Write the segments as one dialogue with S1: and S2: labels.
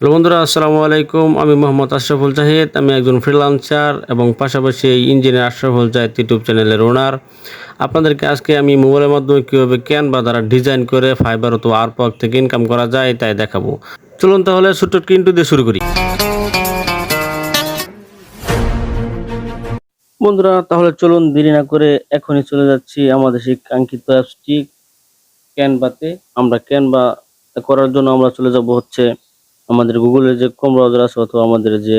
S1: Hello বন্ধুরা, আসসালামু আলাইকুম। আমি মোহাম্মদ আশরাফুল জাহিদ। আমি একজন ফ্রিলান্সার এবং পাশাপাশি এই ইঞ্জিনিয়ার আশরাফুল জাহিদ ইউটিউব চ্যানেলের ওনার আপনাদেরকে আজকে আমি মোবাইলের মাধ্যমে কীভাবে ক্যান বা দ্বারা ডিজাইন করে ফাইবার অথবা আরপক থেকে ইনকাম করা যায় তাই দেখাবো। চলুন তাহলে ছোট্ট কিন্তু দিয়ে শুরু করি। বন্ধুরা, তাহলে চলুন দেরি না করে এখনই চলে যাচ্ছি আমাদের সেই কাঙ্ক্ষিত অ্যাপসটি ক্যানভাতে আমরা ক্যানভা করার জন্য আমরা চলে যাব হচ্ছে আমাদের গুগলের যে ক্রোম ব্রাউজার আছে অথবা আমাদের যে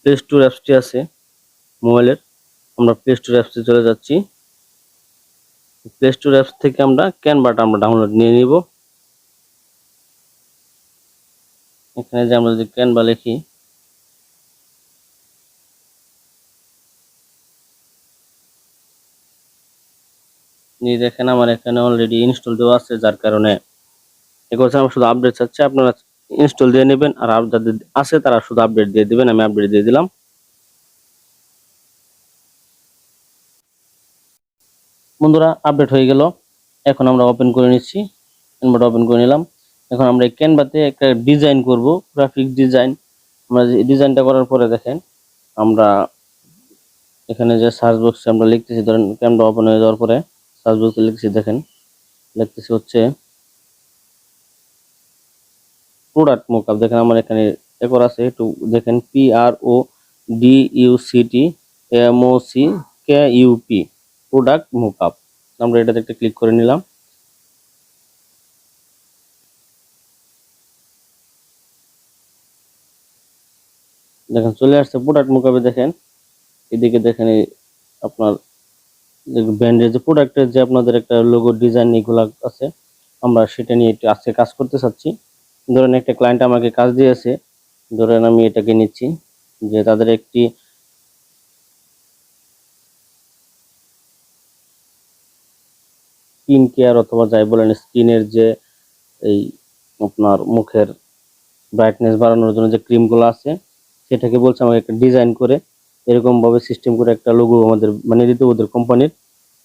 S1: প্লে স্টোর অ্যাপসটি আছে মোবাইলের, আমরা প্লে স্টোর অ্যাপসে চলে যাচ্ছি। প্লে স্টোর অ্যাপস থেকে আমরা ক্যানভাটা আমরা ডাউনলোড নিয়ে নিব। এখানে যে আমরা যদি ক্যানভা লিখি দেখেন আমার এখানে অলরেডি ইনস্টল দেওয়া আছে, যার কারণে এগুলো আমার শুধু আপডেট চাচ্ছে, আপনারা ইনস্টল দিয়ে নেবেন আর যাদের আছে তারা শুধু আপডেট দিয়ে দেবেন, আমি আপডেট দিয়ে দিলাম। বন্ধুরা আপডেট হয়ে গেল। এখন আমরা ওপেন করে নিচ্ছি। ক্যানভাটা ওপেন করে নিলাম। এখন আমরা এই ক্যানভাতে একটা ডিজাইন করব গ্রাফিক ডিজাইন আমরা যে ডিজাইনটা করার পরে দেখেন, আমরা এখানে যে সার্চ বক্সে আমরা লিখতেছি, ধরেন ক্যানভা ওপেন হয়ে যাওয়ার পরে সার্চ বক্সে লিখতেছি, দেখেন। লিখতেছি হচ্ছে প্রোডাক্ট মোকআপ দেখেন আমার এখানে একর আছে একটু দেখেন P R O D U C T M O C K U P product mockup আমরা এটাতে একটা ক্লিক করে নিলাম। দেখেন, চলে আসছে প্রোডাক্ট মোকাবে দেখেন। এদিকে দেখেন আপনার ব্র্যান্ডের যে প্রোডাক্টের যে আপনাদের একটা লোগো ডিজাইন এগুলো আছে, আমরা সেটা নিয়ে একটু আজকে কাজ করতে চাচ্ছি। ধরেন একটা ক্লায়েন্ট আমাকে কাজ দিয়েছে, ধরেন আমি এটাকে নিচ্ছি যে তাদের একটি স্কিন কেয়ার অথবা যাই বলেন স্কিনের যে এই আপনার মুখের ব্রাইটনেস বাড়ানোর জন্য যে ক্রিমগুলো আছে, সেটাকে বলছে আমাকে একটা ডিজাইন করে, এরকমভাবে সিস্টেম করে একটা লোগো আমাদের বানিয়ে দিতে ওদের কোম্পানির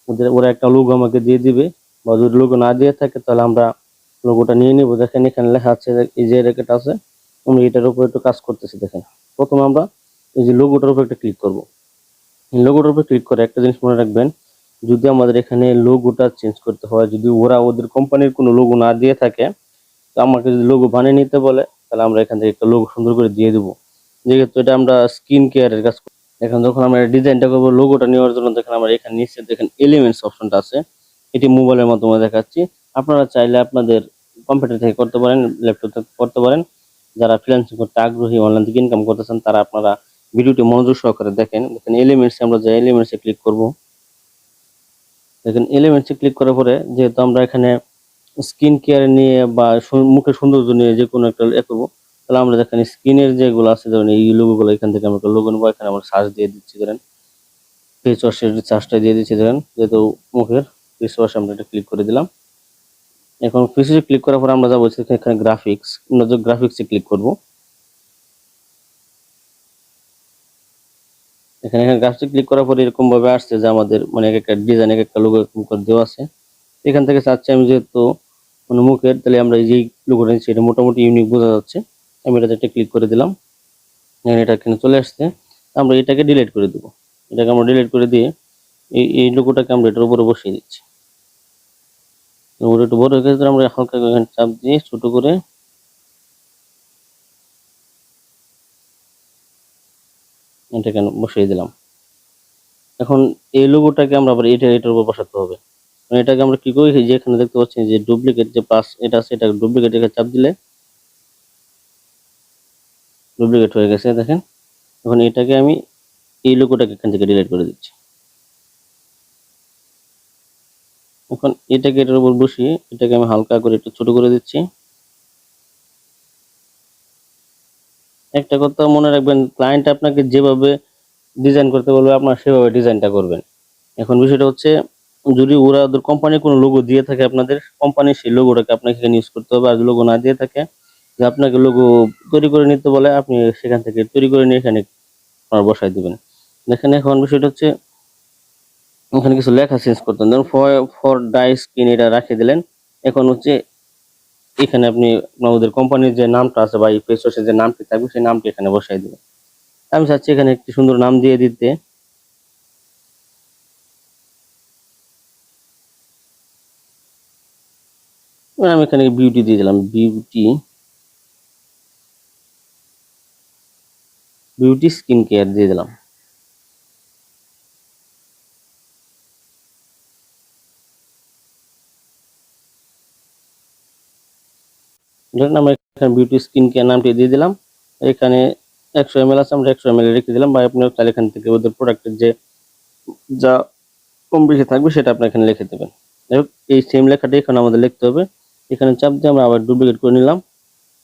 S1: ওদের, ওরা একটা লোগো আমাকে দিয়ে দিবে বা যদি লোগো না দিয়ে থাকে তাহলে আমরা লোগোটা নিয়ে নিব। দেখেন এখানে লেখা আছে এই যে রেকেট আছে আমরা এটার উপর একটু কাজ করতেছি, দেখেন। প্রথমে আমরা এই যে লোগোটার উপর একটা ক্লিক করব। লোগোটার উপর ক্লিক করে একটা জিনিস মনে রাখবেন, যদি আমাদের এখানে লোগোটা চেঞ্জ করতে হয়, যদি ওরা ওদের কোম্পানির কোনো লোগো না দিয়ে থাকে, তো আমাকে যদি লোগো বানিয়ে নিতে বলে, তাহলে আমরা এখান থেকে একটা লোগো সুন্দর করে দিয়ে দেবো। যেহেতু এটা আমরা স্কিন কেয়ারের কাজ। এখন যখন আমরা ডিজাইনটা করব লোগোটা নেওয়ার জন্য দেখেন আমরা এখানে নিচে দেখেন এলিমেন্টস অপশনটা আছে। এটি মোবাইলের মাধ্যমে দেখাচ্ছি। আপনারা চাইলে আপনাদের কম্পিউটার থেকে করতে পারেন ল্যাপটপ থেকে করতে পারেন। যারা ফ্রিল্যান্সিং করতে আগ্রহী অনলাইন থেকে ইনকাম করতেছেন, তারা আপনারা ভিডিওটি মনোযোগ সহকারে দেখেন। দেখেন এলিমেন্টস আমরা যে এলিমেন্টসে ক্লিক করব। দেখেন এলিমেন্টসে ক্লিক করার পরে যেহেতু আমরা এখানে স্কিন কেয়ার নিয়ে বা মুখের সৌন্দর্য নিয়ে যে কোনো একটা এ করব, তাহলে আমরা দেখেন স্কিনের যেগুলো আছে ধরেন এই লোগোগুলো এখান থেকে আমরা লোগো নেব। এখানে আমরা সার্চ দিয়ে দিচ্ছি, ধরেন। ফেস ওয়াশের সার্চটা দিয়ে দিচ্ছি, ধরেন। যেহেতু মুখের ফেস ওয়াশ আমরা এটা ক্লিক করে দিলাম। এখন ফেসে ক্লিক করার পর আমরা যাব এখানে গ্রাফিক্স যে গ্রাফিক্সে ক্লিক করব। এখানে এখানে গ্রাফিক্সে ক্লিক করার পর এরকম ভাবে আসছে যে আমাদের মানে এক একটা ডিজাইন এক একটা লোগো এরকম করে দেওয়া আছে। এখান থেকে চাচ্ছি আমি যেহেতু মানে মুখের, তাহলে আমরা এই যে লোগোটা নিচ্ছি, এটা মোটামুটি ইউনিক বোঝা যাচ্ছে। আমি এটাতে একটা ক্লিক করে দিলাম। এখন এটা এখানে চলে আসছে। আমরা এটাকে ডিলিট করে দেবো। এটাকে আমরা ডিলিট করে দিয়ে এই এই লোগোটাকে আমরা এটার উপরে বসিয়ে দিচ্ছি। একটু বড় গেছে আমরা হালকা এখানে চাপ দিয়ে ছোট করে এটাকে বসিয়ে দিলাম। এখন এই লোগোটাকে আমরা আবার এটা এটার উপর বসাতে হবে। মানে এটাকে আমরা কি করি, এই যে এখানে দেখতে পাচ্ছি যে ডুপ্লিকেট যে পাস, এটা আছে এটা ডুপ্লিকেট এখানে চাপ দিলে ডুপ্লিকেট হয়ে গেছে, দেখেন। এখন এটাকে আমি এই লোগোটাকে এখান থেকে ডিলিট করে দিচ্ছি। এখন এটাকে এটার উপর বসিয়ে এটাকে আমি হালকা করে একটু ছোট করে দিচ্ছি। একটা কথা মনে রাখবেন ক্লায়েন্ট আপনাকে যেভাবে ডিজাইন করতে বলবে, আপনার সেভাবে ডিজাইনটা করবেন। এখন বিষয়টা হচ্ছে, যদি ওরা ওদের কোম্পানির কোনো লোগো দিয়ে থাকে আপনাদের কোম্পানির সেই লোগোটাকে আপনাকে এখানে ইউজ করতে হবে। আর লোগো না দিয়ে থাকে, যে আপনাকে লোগো তৈরি করে নিতে বলে, আপনি সেখান থেকে তৈরি করে নিয়ে এখানে আপনার বসাই দিবেন। দেখেন এখন বিষয়টা হচ্ছে ওখানে কিছু লেখা চেঞ্জ করতেন। ধরুন ফর ডাই স্কিন এটা রাখে দিলেন। এখন হচ্ছে এখানে আপনি আমাদের কোম্পানির যে নামটা আছে বা এই ওয়াশের যে নামটি থাকবে, সেই নামটি এখানে বসাই দিবেন। আমি চাচ্ছি এখানে একটি সুন্দর নাম দিয়ে দিতে। আমি এখানে বিউটি দিয়ে দিলাম। বিউটি বিউটি স্কিন কেয়ার দিয়ে দিলাম। ধরেন আমরা এখানে বিউটি স্কিন কেয়ার নামটি দিয়ে দিলাম। এখানে একশো এম আছে আমরা একশো এম রেখে দিলাম। বা আপনি তাহলে এখান থেকে ওদের প্রোডাক্টের যে যা কম বেশি থাকবে সেটা আপনি এখানে লিখে দেবেন। যাই হোক, এই সেম লেখাটা এখানে আমাদের লিখতে হবে। এখানে চাপ দিয়ে আমরা আবার ডুপ্লিকেট করে নিলাম।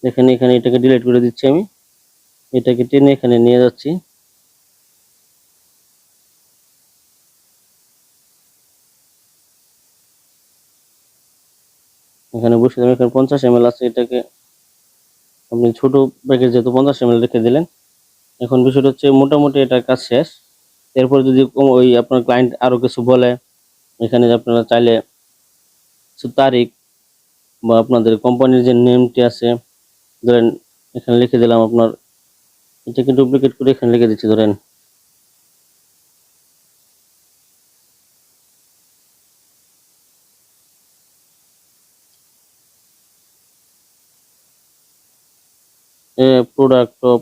S1: এখানে এখানে এটাকে ডিলিট করে দিচ্ছি আমি। এটাকে টেনে এখানে নিয়ে যাচ্ছি। এখানে বসে দিলাম এখানে পঞ্চাশ এম আছে এটাকে। আপনি ছোট প্যাকেজ যেহেতু পঞ্চাশ এম রেখে দিলেন। এখন বিষয়টা হচ্ছে মোটামুটি এটার কাজ শেষ। এরপর যদি ওই আপনার ক্লায়েন্ট আরও কিছু বলে, এখানে আপনারা চাইলে কিছু তারিখ বা আপনাদের কোম্পানির যে নেমটি আছে, ধরেন এখানে লিখে দিলাম আপনার এটাকে ডুপ্লিকেট করে এখানে লিখে দিচ্ছি, ধরেন। Product of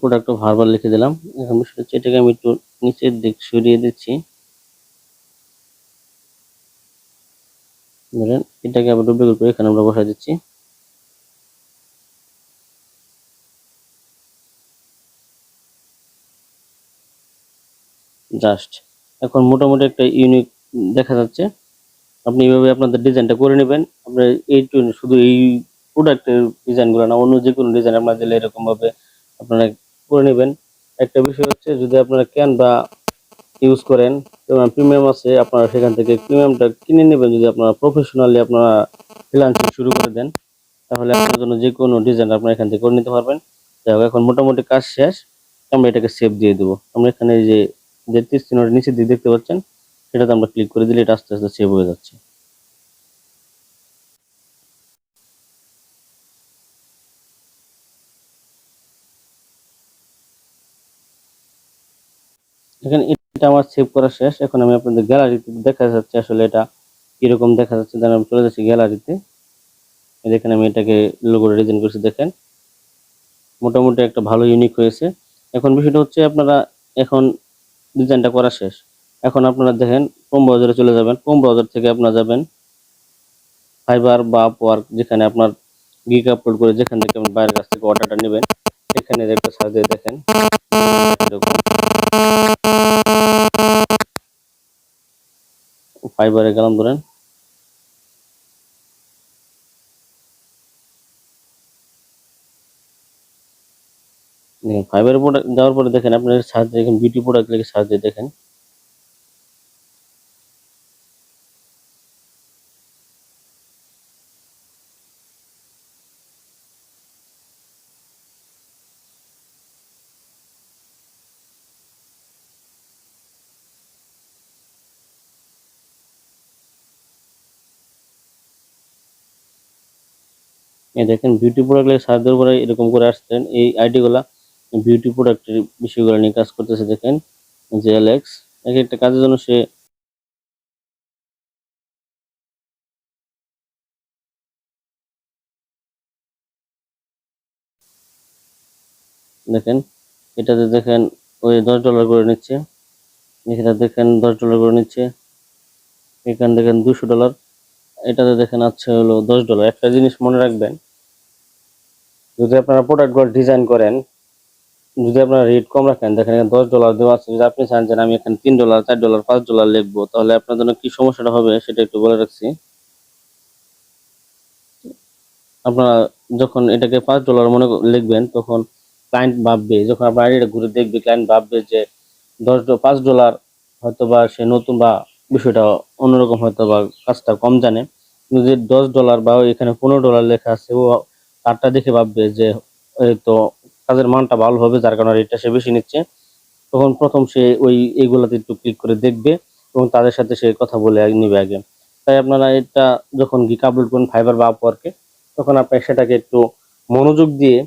S1: product of harbour লিখে দিলাম। এখন বিষয়টা হচ্ছে এটাকে আমি একটু নিচের দিক সরিয়ে দিচ্ছি। ধরেন এটাকে আবার ডুপ্লিকেট করে এখানে আমরা বসাই দিচ্ছি। জাস্ট এখন মোটামুটি একটা ইউনিক দেখা যাচ্ছে। আপনি এইভাবে আপনাদের ডিজাইনটা করে নেবেন। আপনার এই শুধু এই প্রোডাক্টের ডিজাইনগুলো না, অন্য যে কোনো ডিজাইন আপনার দিলে এরকম ভাবে আপনারা করে নেবেন। একটা বিষয় হচ্ছে, যদি আপনারা ক্যান বা ইউজ করেন যেমন প্রিমিয়াম আছে, আপনারা সেখান থেকে প্রিমিয়ামটা কিনে নেবেন। যদি আপনারা প্রফেশনালি আপনারা ফ্রিল্যান্সিং শুরু করে দেন, তাহলে আপনার জন্য যে কোনো ডিজাইন আপনারা এখান থেকে করে নিতে পারবেন। যাই এখন মোটামুটি কাজ শেষ। আমরা এটাকে সেভ দিয়ে দেবো। আমরা এখানে যে যে তীর চিহ্নটা নিচে দিয়ে দেখতে পাচ্ছেন, সেটাতে আমরা ক্লিক করে দিলে এটা আস্তে আস্তে সেভ হয়ে যাচ্ছে। এখানে এটা আমার সেভ করা শেষ। এখন আমি আপনাদের গ্যালারিতে দেখা যাচ্ছে আসলে এটা কীরকম দেখা যাচ্ছে। দেন আমি চলে যাচ্ছি গ্যালারিতে দেখেন, আমি এটাকে লোগো ডিজাইন করেছি, দেখেন। মোটামুটি একটা ভালো ইউনিক হয়েছে। এখন বিষয়টা হচ্ছে আপনারা এখন ডিজাইনটা করা শেষ। এখন আপনারা দেখেন কম ব্রাউজারে চলে যাবেন। কম ব্রাউজার থেকে আপনারা যাবেন ফাইবার বা আপওয়ার্ক যেখানে আপনার গিক আপলোড করে যেখান থেকে আপনি বাইরের কাছ থেকে অর্ডারটা নেবেন এখানে একটা সার্চ দিয়ে দেখেন। ফাইবারে গেলাম ধরেন। দেখেন ফাইবারের প্রোডাক্ট দেওয়ার পরে দেখেন আপনার সার্চ দেখেন বিউটি প্রোডাক্ট লিখে সার্চ দিয়ে দেখেন দেখেন বিউটি প্রোডাক্ট লিখে সার্চ দেওয়ার পরে এরকম করে আসছেন। এই আইডি গুলা বিউটি প্রোডাক্টের বিষয়গুলো নিয়ে কাজ করতেছে, দেখেন যে অ্যালেক্স এক একটা কাজের জন্য সে দেখেন, এটাতে দেখেন, ওই দশ ডলার করে নিচ্ছে, এখানে দেখেন দশ ডলার করে নিচ্ছে, এখানে দেখেন দুশো ডলার এটাতে দেখেন আছে হলো দশ ডলার একটা জিনিস মনে রাখবেন, যদি আপনারা প্রোডাক্টগুলো ডিজাইন করেন যদি আপনারা রেট কম রাখেন, দেখেন এখানে দশ ডলার দেওয়া আছে। যদি আপনি চান যে আমি এখানে তিন ডলার চার ডলার পাঁচ ডলার লিখব, তাহলে আপনার জন্য কি সমস্যাটা হবে সেটা একটু বলে রাখছি। আপনারা যখন এটাকে পাঁচ ডলার মনে লিখবেন, তখন ক্লায়েন্ট ভাববে, যখন আপনার আইডিটা ঘুরে দেখবে ক্লায়েন্ট ভাববে যে দশ পাঁচ ডলার হয়তো বা সে নতুন বা বিষয়টা অন্যরকম হয়তো বা কাজটা কম জানে। কিন্তু যে দশ ডলার বা এখানে পনেরো ডলার লেখা আছে, ও তারটা দেখে ভাববে যে তো কাজের মানটা ভালো হবে, যার কারণে রেটটা সে বেশি নিচ্ছে। তখন প্রথম সে ওই, এইগুলাতে একটু ক্লিক করে দেখবে এবং তাদের সাথে সে কথা বলে নিবে আগে। তাই আপনারা এটা যখন গিক আপলোড করুন ফাইবার বা আপওয়ার্কে তখন আপনি সেটাকে একটু মনোযোগ দিয়ে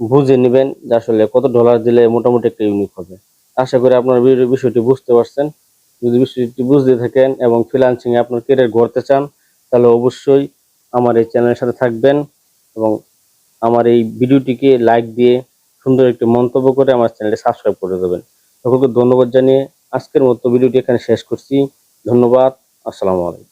S1: বুঝে নেবেন যে আসলে কত ডলার দিলে মোটামুটি একটা ইউনিক হবে। আশা করি আপনার বিষয়টি বুঝতে পারছেন। যদি বিষয়টি বুঝতে থাকেন এবং ফ্রিলান্সিং এ আপনার কেরিয়ার গড়তে চান, তাহলে অবশ্যই আমার এই চ্যানেলের সাথে থাকবেন এবং আমার এই ভিডিওটিকে লাইক দিয়ে সুন্দর একটি মন্তব্য করে আমার চ্যানেলটি সাবস্ক্রাইব করে দেবেন। সকলকে ধন্যবাদ জানিয়ে আজকের মতো ভিডিওটি এখানে শেষ করছি। ধন্যবাদ। আসসালামু আলাইকুম।